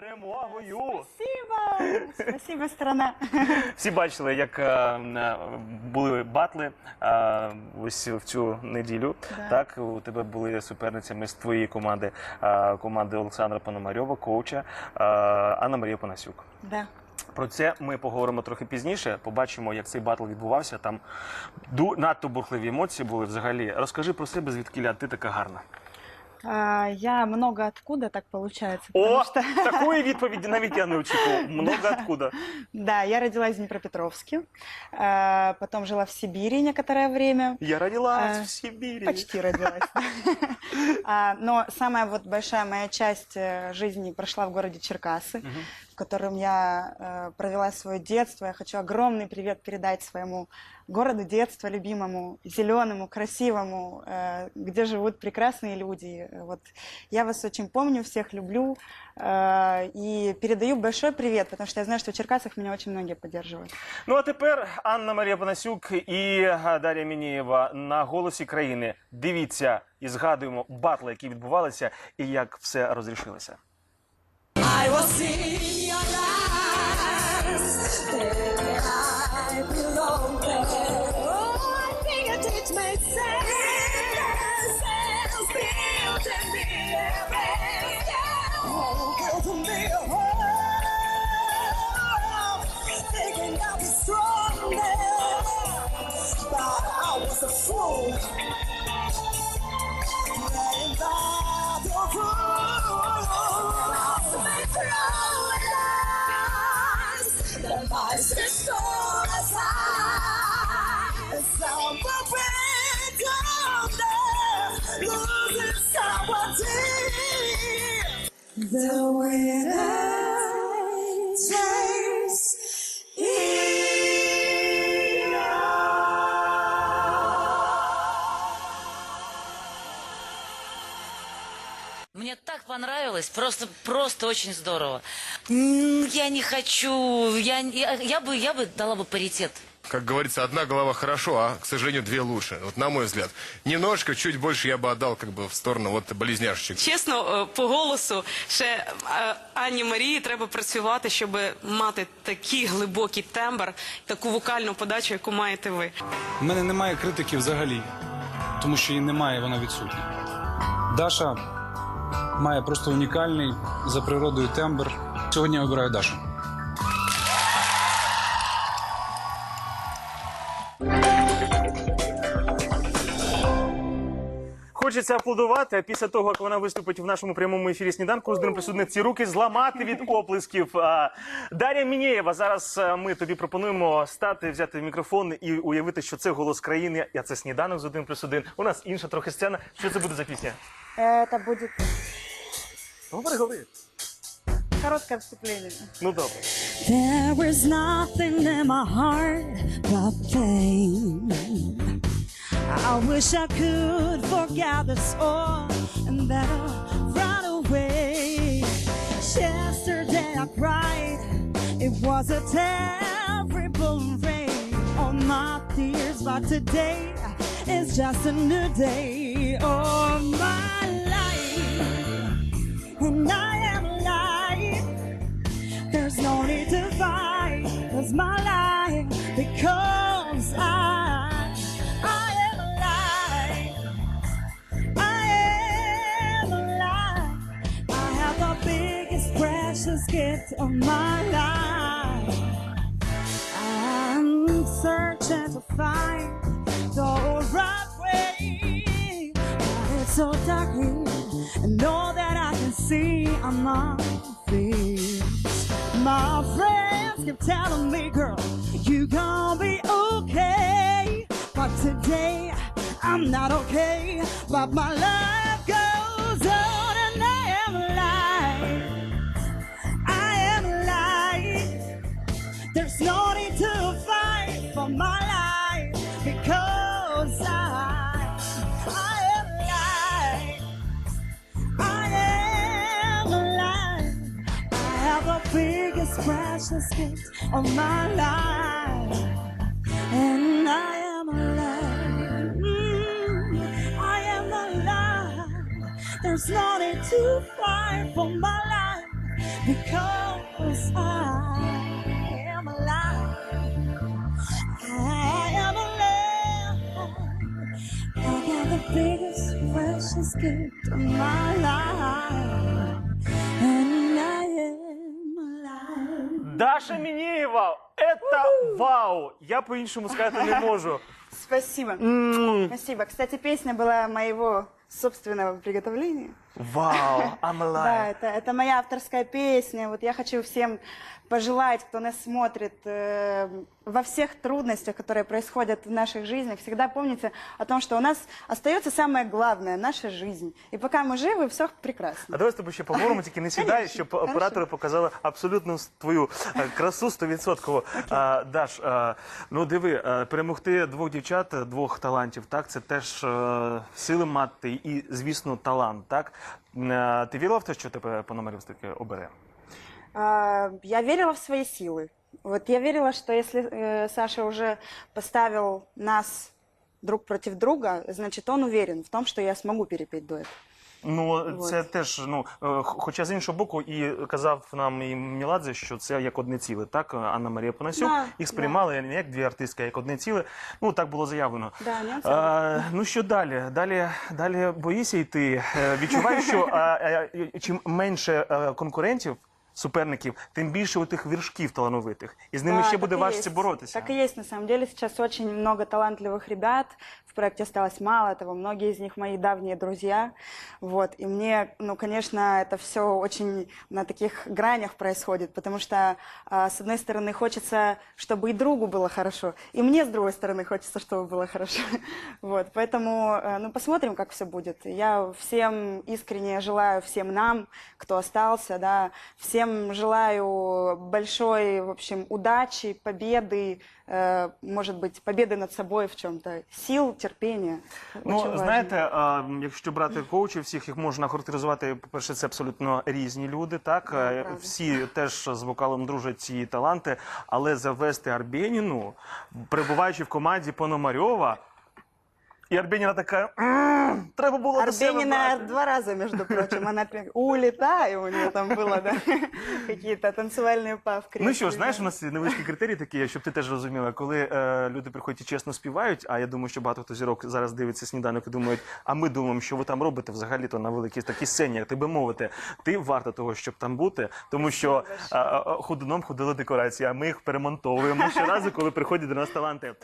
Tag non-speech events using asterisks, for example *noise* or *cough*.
перемогою! Спасибо! Спасибо, страна. Всі бачили, як е, е, були батли е, ось в цю неділю. Да. Так, у тебе були суперницями з твоєї команди, е, команди Олександра Пономарьова, коуча е, Анна Марія Панасюк. Да. Про це ми поговоримо трохи пізніше. Побачимо, як цей батл відбувався. Там ду- надто бурхливі емоції були взагалі. Розкажи про себе, звідки ти така гарна. А, я много откуда так получается. О, что- *laughs* такую відповідь навіть я не очікував. Много откуда. Да, я родилась в Днепропетровске, а, потом жила в Сибири некоторое время. Я родилась в Сибири. Почти родилась. *laughs* А, Но самая вот большая моя часть э, жизни прошла в городе Черкасы в котором я э, провела свое детство. Я хочу огромный привет передать своему городу детства любимому, зеленому, красивому, э, где живут прекрасные люди. Э, Вот я вас очень помню, всех люблю э, и передаю большой привет, потому что я знаю, что в Черкасах меня очень многие поддерживают. Ну а тепер Анна Марія Панасюк і е, Дар'я Мінієва на голосі країни. Дивіться і згадуємо батли, які відбувалися, і як все розрішилося. I was in myself. Мне так понравилось, просто, просто очень здорово. Я не хочу, я, я, я бы, я бы дала бы паритет. Как говорится, одна голова хорошо, а, к сожалению, две лучше. Вот на мой взгляд. Немножечко, чуть больше я бы отдал как бы в сторону вот близняшечек. Чесно, е, по голосу ще е, Анні Марії треба працювати, щоб мати такий глибокий тембр, таку вокальну подачу, яку маєте ви. У мене немає критики взагалі, тому що її немає, вона відсутня. Даша має просто унікальний за природою тембр. Сьогодні я обираю Дашу. Хочеться аплодувати, а після того, як вона виступить в нашому прямому ефірі сніданку, з присудних ці руки зламати від оплесків. А, Дар'я Мінєєва, зараз ми тобі пропонуємо стати, взяти мікрофон і уявити, що це голос країни. Я це сніданок з один плюс один. У нас інша трохи сцена. Що це буде за пісня? Это будет Говори, говори. короткое вступление. Ну добре. There is nothing in my heart but pain. I wish I could forget this all and then run away. Yesterday I cried, it was a terrible rain. On my tears, but today is just a new day. Oh, of precious of my life. I'm searching to find the right way, but it's so dark here, and all that I can see are my fears. My friends keep telling me, girl, you gonna be okay. But today, I'm not okay. But my life precious gift of my life, and I am alive. Mm, I am alive. There's no need to fight for my life because I am alive. I am alive. I got the biggest, precious gift of my life, Даша Мінєєва, это вау! Я по-іншому сказати не можу. Спасибо. Спасибо. Кстати, песня была моего собственного приготовления. Вау, *laughs* I'm Да, alive. это, это моя авторская песня. Вот я хочу всем пожелать, кто нас смотрит, э, во всех трудностях, которые происходят в наших жизнях, всегда помните о том, что у нас остается самое главное – наша жизнь. И пока мы живы, все прекрасно. А давай з тобою ще поговоримо, тільки не сідай, щоб оператори показали абсолютно твою е, красу 100%. *laughs* А, Даш, а, ну диви, е, перемогти двох дівчат, е, двох талантів, так, це теж е, сили мати і, звісно, талант, так? Е, Ти вірила в те, що тебе по номерів таки обере? А, Я верила в свои силы. Вот я верила, что если э, Саша уже поставил нас друг против друга, значит, он уверен в том, что я смогу перепеть дуэт. Ну, це теж, ну, е, хоча з іншого боку, і казав нам і Міладзе, що це як одне ціле, так, Анна Марія Понасюк Да, їх сприймали не як дві артистки, а як одне ціле. Ну, так було заявлено. Да, не А, ну що далі? Далі, далі боїся йти. Відчуваю, Відчуваєш, що а, а, чим менше е, конкурентів, суперників, тим більше у тих віршків талановитих. І з ними Да, ще так буде и важче есть. боротися. Так и есть, на самом деле. Сейчас очень много талантливых ребят. В проекте осталось мало того. Многие из них мои давние друзья. Вот. И мне, ну, конечно, это все очень на таких гранях происходит, потому что, а, с одной стороны, хочется, чтобы и другу было хорошо, и мне, с другой стороны, хочется, чтобы было хорошо. *laughs* Вот. Поэтому, э, ну, посмотрим, как все будет. Я всем искренне желаю, всем нам, кто остался, да, всем желаю большой, в общем, удачи, победы, э, может быть, победы над собой в чем-то, сил, терпения. Ну, Очень важно. знаєте, а, якщо брати коучів, всіх їх можна характеризувати. По-перше, це абсолютно різні люди. Так Да, Е, правда. всі теж з вокалом дружать ці таланти, але завести Арбєніну, перебуваючи в команді Пономарьова. і Арбєніна така, «М, треба було до себе Арбенина брати». два раза, между прочим, она прям улетай, у нее там было, да, *laughs* какие-то танцевальные павки. Ну що ж, знаєш, у нас є невеличкі критерії такі, щоб ти теж розуміла, коли е, люди приходять і чесно співають, а я думаю, що багато хто зірок зараз дивиться сніданок і думають, а ми думаємо, що ви там робите взагалі-то на великій такій сцені, як ти би мовити, ти варта того, щоб там бути, тому що е, е, худоном ходили декорації, а ми їх перемонтовуємо щоразу, коли приходять до нас таланти.